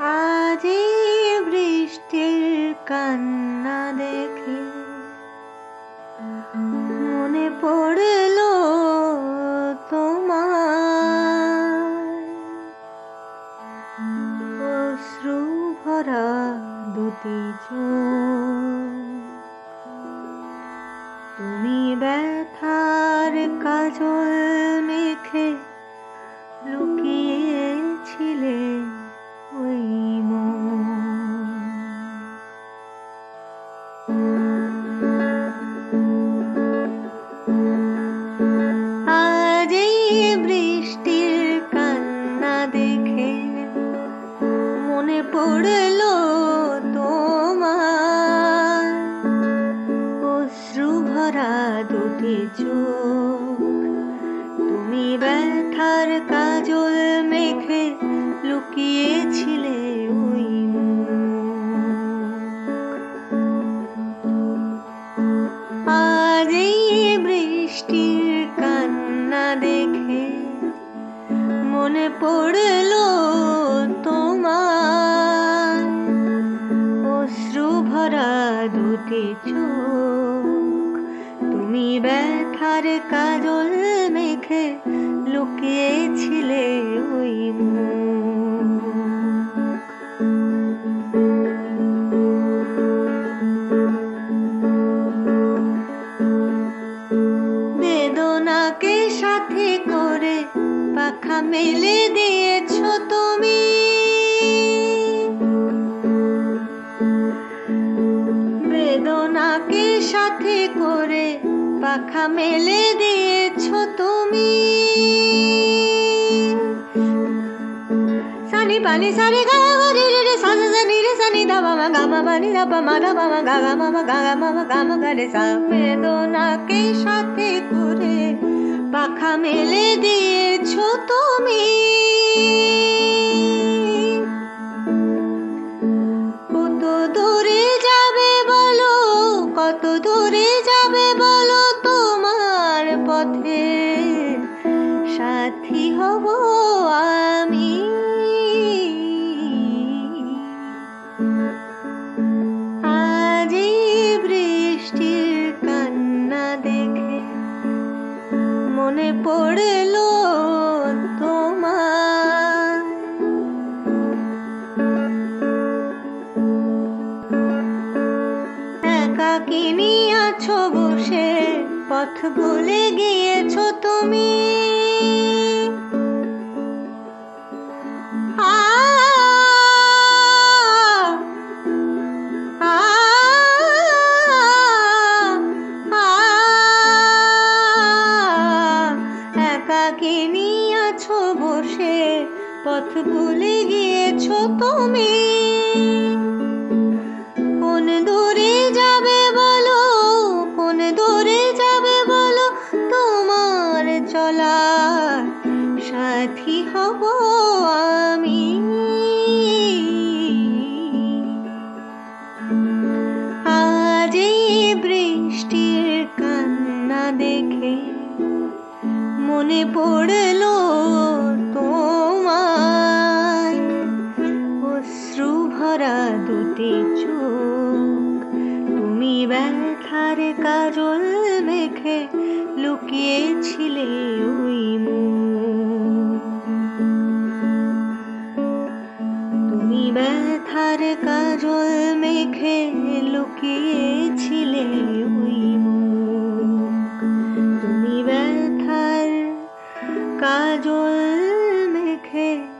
আজ বৃষ্টির কান্না দেখে। মনে পড়ল তোমার। অশ্রু ভরা দুটি তুমি ব্যথার কাজল দুটি চোখ তুমি ব্যথার কাজল মেখে লুকিয়েছিলে ওই। আজ এই বৃষ্টির কান্না দেখে মনে পড়ল তুমি ব্যথার কাজল মেখে লুকিয়েছিলে ওই বেদনাকে সাথে করে পাখা মেলে দিয়েছ তুমি। বেদনাকে সাথে পাখা মেলে দিয়েছ তুমি। সানি পানি সারে গা রে রে রে রে সা নি দা, মা গা, মা মা, নি মা পা, মা, গা গা, মা মা, গা গা, মা মা, গা মা, গা, রে, সা বেদনাকে সাথে, করে পাখা মেলে দিয়েছ তুমি। কত দূরে যাবে বলো, কত দূরে যাবে বলো পথে সাথী হব আমি। আজ বৃষ্টির কান্না দেখে মনে পড়ল তোমার। একাকিনী পথ ভুলে গিয়েছো তুমি। আছো বসে? পথ ভুলে গিয়েছো তুমি। কোন দূরে দেখে মনে পড়ল তোমার অশ্রু ভরা দুটি চোখ, তুমি ব্যথার কাজল মেখে লুকিয়েছিলে ওই। তুমি ব্যথার কাজল মেখে লুকিয়েছিলে কাজল মেখে লুকিয়েছিলে